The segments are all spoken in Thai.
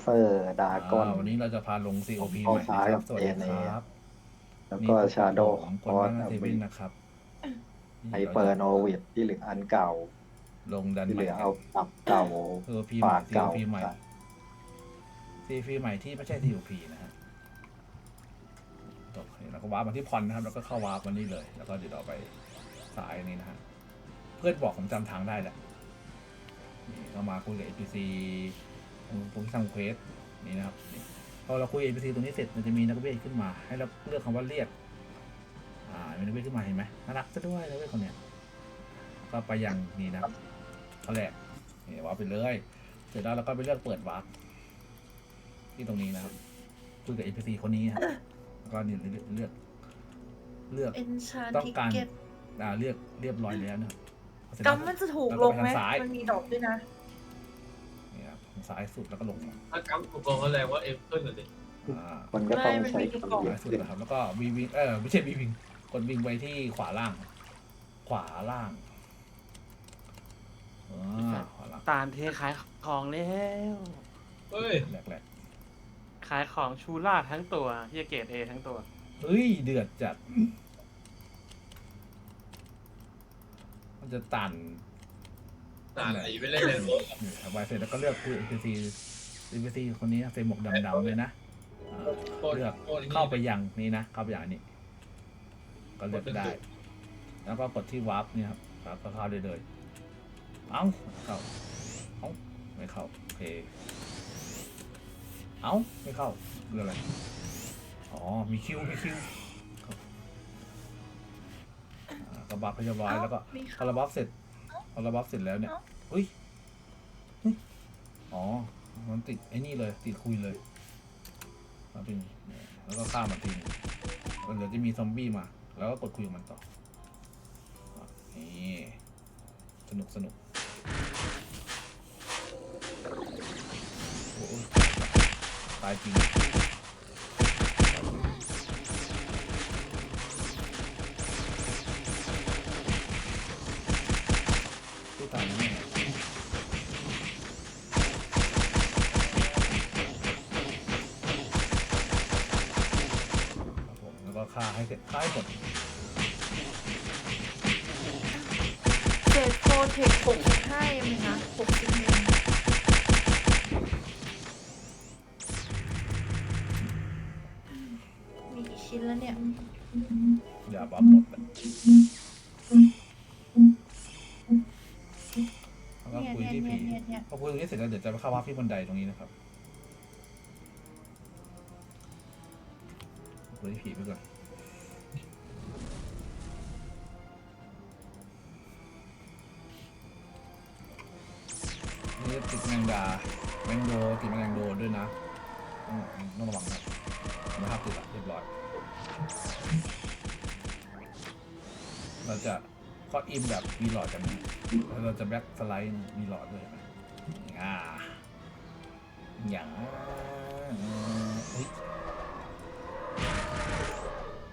เซอร์ดาก้อนอ่าวันนี้เราจะพาลง COP ข้อใหม่ซ้ายนะคกัรับบสวัสดี ANA ครับ แล้วก็ชาโดขขอองงคคนอบ้าสนเซเว่นนะครับไฮเปอร์โนวิดที่เหลืออันเก่า ลงดันที่ใหเหม่ลือเอาตับเก่า COP ใหฝาม่กเก่า COP ใหม่ COP ใหม่ที่ไม่ใช่ COP นะฮะโอเคแล้วก็วาร์ปมาที่พอนนะครับ แล้วก็เข้าวาร์ปมานี่เลย แล้วก็เดี๋ยวเราไปสายนี้นะฮะ เพื่อนบอกผมจำทางได้แหละนี่เรามาคุยกับ NPC ผมทำเควสนี่นะครับนี่พอเราคุย NPC ตรงนี้เสร็จมันจะมีนักเวทขึ้นมา ให้เราเลือกคำว่าเรียกอ่ามีนักเวทขึ้นมาเห็นไหมน่ารักซะด้วยนักเวทคนเนี้ยก็ไปยังนี่นะครับเขาแหละนี่วาร์ปไปเลย เสร็จแล้วเราก็ไปเลือกเปิดวาร์ปที่ตรงนี้นะครับคุยกับ NPC คนนี้ครับแล้วก็นี่เลือก เลือกเลือกเอนชาต้องทิการเก็ตอ่าเลือกเรียบร้อยแล้วนะครับเสร็จกแล้วำมันจะถูกแล้วลก็งไปไหมทางซ้ายมันมีดอกด้วยนะนี่ครับทาง ซ้ายสุดแล้วก็ลงมาถ้ากัมถูกลงก็แรงว่าเอฟขึ้นเลยดิอ่ามันก็ต้องไม่มันใช้มีคกล่วามองเยซ้ายอะสุดขึ้นนะครับแล้วก็วีวิงเออไม่ใช่วีวิงกดวิ่งไปที่ขวาล่าง ขวาล่างอ่าขวาล่างตามเทขายของแล้วเฮ้ยแหลกแหลกขายของชูล่าทั้งตัวเฮียเกตเอทั้งตัว เฮ้ยเดือดจัด มันจะตัน นานไหนไม่เล่นเลยนี่ทำไปเสร็จแล้วก็เลือกคุย NPC NPC คนนี้ใส่หมวกดำๆเลยนะอ่าโคตรเลือกโคตรเข้าไปยังนี่นะเข้าไปอย่างนี้ ก็เลือกได้ แล้วก็กดที่วาร์ปเนี่ยครับวาร์ปก็เข้าได้เลย เอ้าเข้าเอ้าไม่เข้าโอเคเอ้าไม่เข้าเรื่องอะไรอ๋อมีคิวมีคิวครับอ่าก็บัฟพยาบาลแล้วก็มีพอเขาเราบัฟเสร็จ พอเราบัฟเสร็จแล้วเนี่ยอุ้ยเฮ้ยอ๋อ มันติดไอ้นี่เลย ติดคุยเลยมาเป็นเนี่ยแล้วก็ฆ่ามันทีนึงแล้วเดี๋ยวจะมีซอมบี้มา แล้วก็กดคุยกับมันต่ออะนี่ สนุกสนุกโอ้ยตายจริง สร็จฆ่าให้หมดเศษโปรเทคหกสิบห้าเอ็มนะหกสิบเอ็มมีกี่ชิ้นแล้วเนี่ย อย่าบัฟหมดเลยแล้วก็เนี่ยคุยเนี่ยที่เนี่ผียเนี่ยเนี่ย พอคุยตรงนี้เสร็จแล้วเดี๋ยวจะไปเข้าวัดที่บันไดตรงนี้นะครับคุยที่ผีไปก่อน นี่ติดแมงดาแมงโดติดแมงโดด้วยนะต้องต้องระวังนะนะครับติดละเรียบร้อย เราจะก็อิมแบบมีหลอดกันนะแล้วเราจะแบ็คสไลด์มีหลอดด้วยเห็นไหมอ่าอย่างเฮ้ย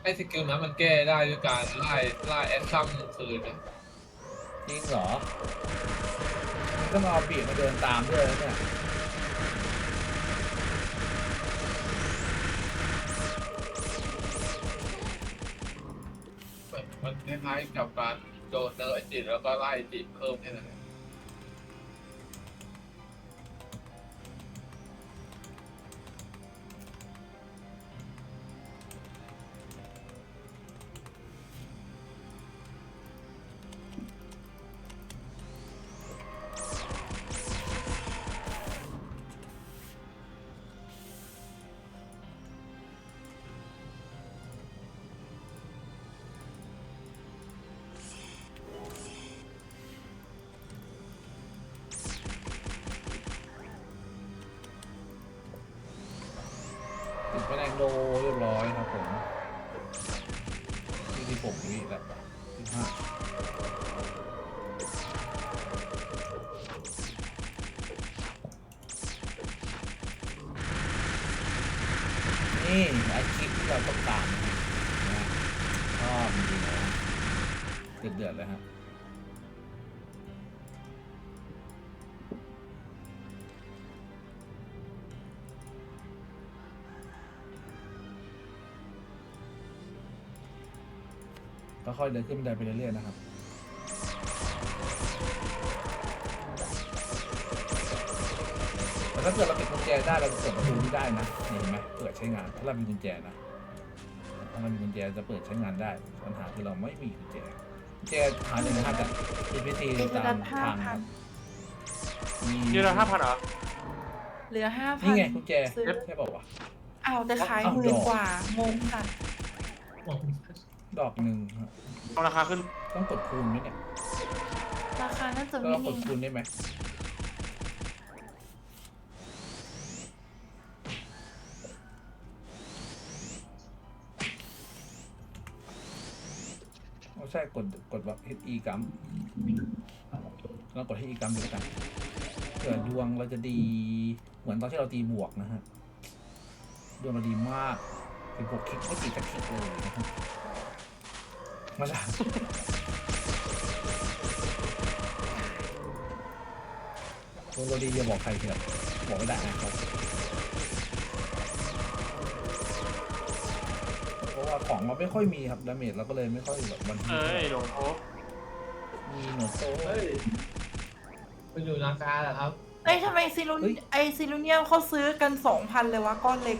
ไอ้สกิลนั้นมันแก้ได้ด้วยการไล่ไล่แอดซัมคืนนะจริงเหรอ ก็มาเอาปีกมาเดินตามด้วยเนี่ยมันคล้ายๆกับการโดนเนอร์ไอจิตแล้วก็ไล่จิตเพิ่มแค่นั้นเอง แมลงโดเรียบร้อยครับผมที่ที่ผมวิแล้วที่ห้านี่อาชีพที่เราต้องการนะชอบจริงๆนะเดือดๆเลยฮะอ ค่อยๆเดินขึ้นบันไดไปเรื่อยๆนะครับ แต่ถ้าเกิดเราปิดกุญแจได้เราจะเปิดประตูนี้ได้นะนี่เห็นไหมเปิดใช้งานถ้าเรามีกุญแจนะถ้าเรามีกุญแจจะเปิดใช้งานได้ปัญหาคือเราไม่มีกุญแจกุญแจหาจากไหนหาจากพิธีเป็นตาระมดับห้าทางคพัรันบมีเดือนละห้าพันเหรอเหลือห้าพันี่นไงกุญแจซื้อใช่เปล่าวะเอาแต่ขายเอาหมื่ดนอกกว่างงค่ะ ดอกหนึ่งครับเอาราคาขึ้นต้องกดคูณไหมเนี่ยราคาน่าจะก็ไม่กมีดคูณได้ไหมไม่ใช่กดกดแบบ HE กัมแล้วกด HE กัมดูแล้วกันเผื่อดวงเราจะดีเหมือนตอนที่เราตีบวกนะฮะดวงเราดีมากเป็นบวกคลิกไม่ติดจะคลิกเลยนะครับ มาละดวงเราดีอย่าบอกใครเถอะบอกไม่ได้นะครับเพราะว่าของมันไม่ค่อยมีครับดาเมจเราก็เลยไม่ค่อยแบบวันที่เอ้ยหลวงโอ้มีหนูโตเฮ้ยไปอยู่นาการเหรอครับเอ้ยทำไมซิลูเฮ้ย ไอซิลูเนียมเขาซื้อกันสองพันเลยวะก้อนเล็ก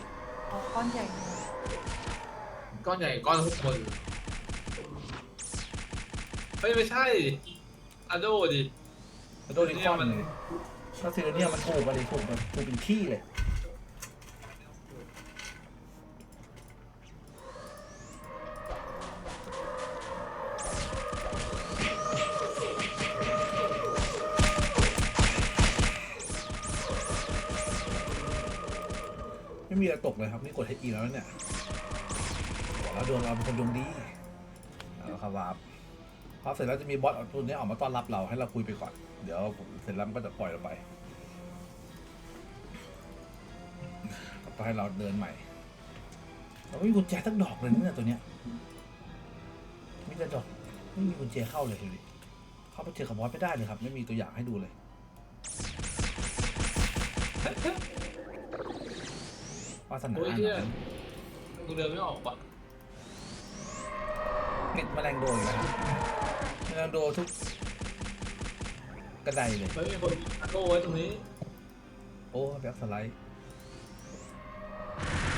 อ๋อก้อนใหญ่หน่อยก้อนใหญ่ก้อนหกหมื่น เฮ้ยไม่ใช่อะโดดิโดนอีกข้อนหนึ่งถ้าซีเรเนียมันถูกไปเลยถูกแบบถูกเป็นขี้เลย ไม่มีอะไรตกเลยครับนี่กด HE แล้วเนี่ยบอกแล้วดวงเราเป็นคนดวงดีเอาละครับวาร์ป พอเสร็จแล้วจะมีบอสเอาตัวนี้ออกมาต้อนรับเราให้เราคุยไปก่อน เดี๋ยวผมเสร็จแล้วมันก็จะปล่อยเราไปก็ให้เราเดินใหม่เราไม่มีกุญแจสักดอกเลยนะเนี่ยตัวเนี้ยมีแต่ดอกไม่มีกุญแจเข้าเลยดูดิเข้าไปเจอกับบอสไม่ได้เลยครับ ไม่มีตัวอย่างให้ดูเลยวาสนาโอ้ยอันเหี้ยนั้นกูเดินไม่ออกปะปิดแมลงโดยนะครับ แมลงโดทุกกระไดเลยเฮ้ยมีคนอะโดไว้ตรงนี้โอ้แบ็คสไลด์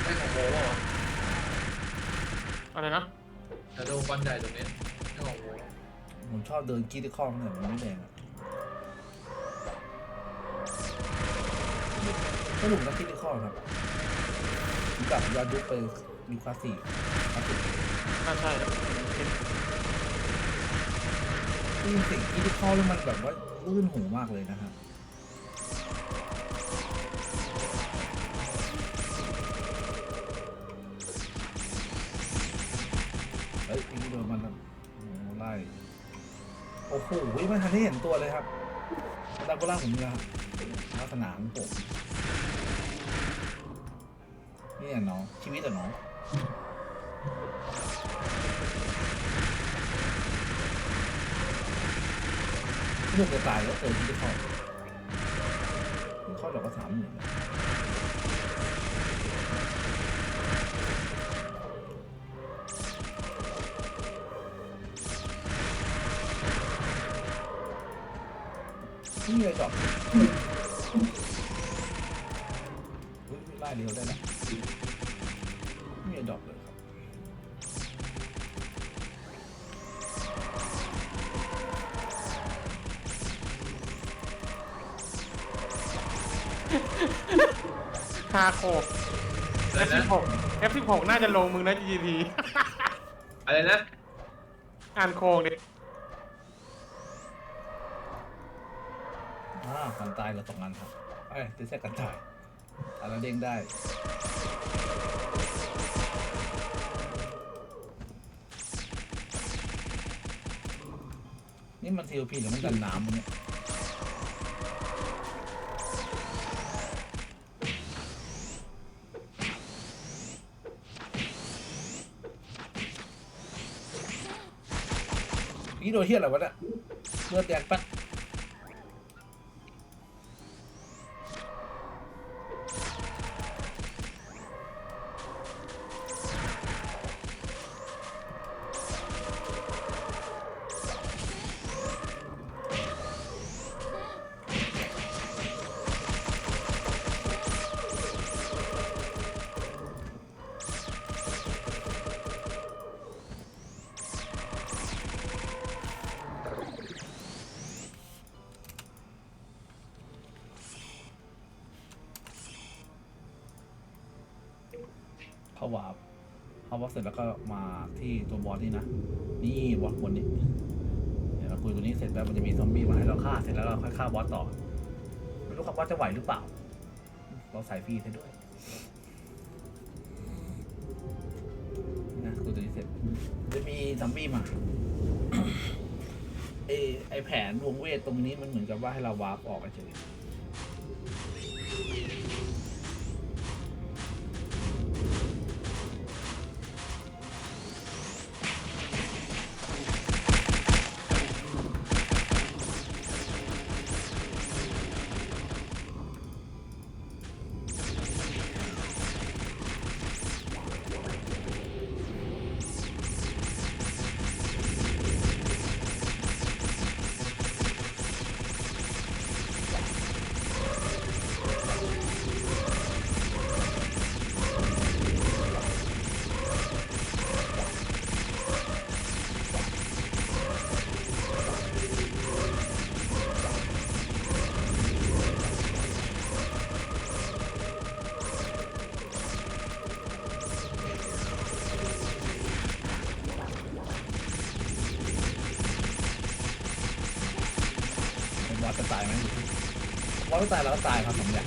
ได้ของโมเปล่าวะอะไรนะอะโดก้อนใหญ่ตรงนี้ได้ของโมผมชอบเดินกี้ที่ข้อมันเนี่ยมันไม่แดงอะก็หนุ่มนักกี้ที่ข้อครับผมกลับย้อนยุคไปมีคลาสสี่คลาสสี่น่าใช่ที่เสิ่งกี้ที่ข้อแล้วมันแบบว่าลื่นหูมากเลยนะฮะเฮ้ยอีกโดนมันโอ้ไล่โอ้โหไม่ทันได้เห็นตัวเลยครับดาโกล่าผมเนี่ยครับลักษณะของผมนี่อะน้องชีวิตอะน้อง ลูกจะตายแล้วเจอที่จะเข้าเข้าดอกก็สามหมื่นนี่เลยดอกอุ๊ยไล่เร็วได้แล้ว ฮาโคอะไรนะ F16 F16 น่าจะลงมึงนะ GT อะไรนะ อ่านโครงดิอ่ากันตายเหลือสองอันครับเอ้ยจะใช่กันตายอันละเด้งได้นี่มัน TOP หรือมันกันน้ำวะเนี่ย นี่โดนเฮียอะไรวะเนี่ยเลือดแดงปั๊ดาวาร์ปเข้าวาร์ปเสร็จแล้วก็มาที่ตัวบอสนี่นะ นี่บอสบนนี้เดี๋ยวเราคุยตัวนี้เสร็จแล้วมันจะมีซอมบี้มาให้เราฆ่าเสร็จแล้วเราค่อยฆ่าบอสต่อ ไม่รู้ครับว่าจะไหวหรือเปล่า เราใส่ฟรีซะด้วยนะคุยตัวนี้เสร็จ จะมีซอมบี้มาไอไอแผนวงเวทตรงนี้มันเหมือนกับว่าให้เราวาร์ปออกเฉย จะตายไหมบอสไม่ตายเราก็ตายครับผมอย่าง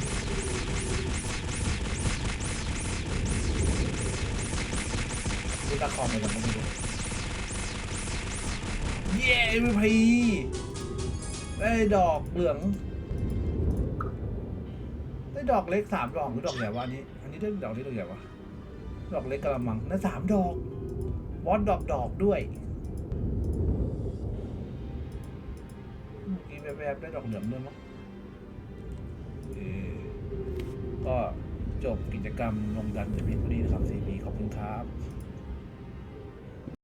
ดูตาคอมไปก่อนก็ไม่รู้เย้ MVP ได้ดอกเหลือง ได้ดอกเล็กสามดอกหรือดอกใหญ่วะอันนี้ อันนี้ได้ดอกเล็กดอกใหญ่วะดอกเล็กกระมังได้สามดอกบอสดอกดอกด้วย แวบๆได้ดอกเหลืองด้วยมั้งก็จบกิจกรรมลงดันจะเพียงเท่านี้นะครับ4ปีขอบคุณครับ